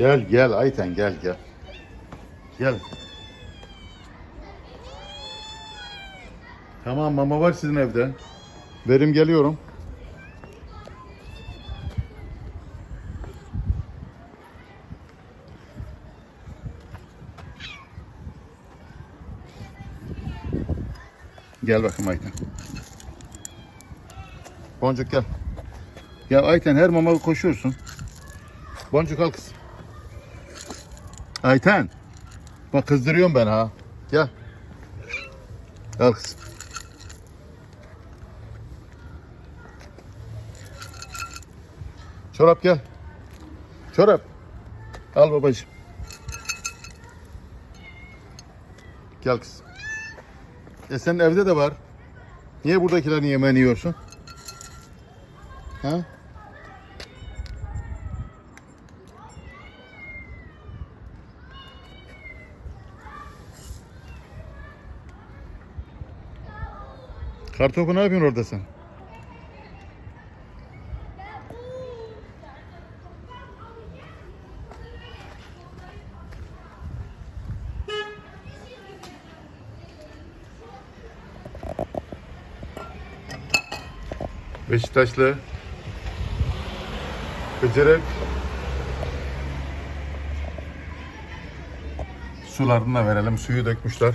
Gel gel Ayten gel gel. Gel. Tamam mama var sizin evde. Verim geliyorum. Gel bakayım Ayten. Boncuk gel. Ya Ayten her mama koşuyorsun. Boncuk al kız. Ayten. Bak kızdırıyorum ben ha. Gel. Al kız. Çorap gel. Çorap. Al babacığım. Gel kız. E senin evde de var. Niye buradakilerin yemeğini yiyorsun? Ha? Kartopu ne yapıyorsun orada sen? Beşiktaşlı Bıcırık Sularını da verelim. Suyu dökmüşler.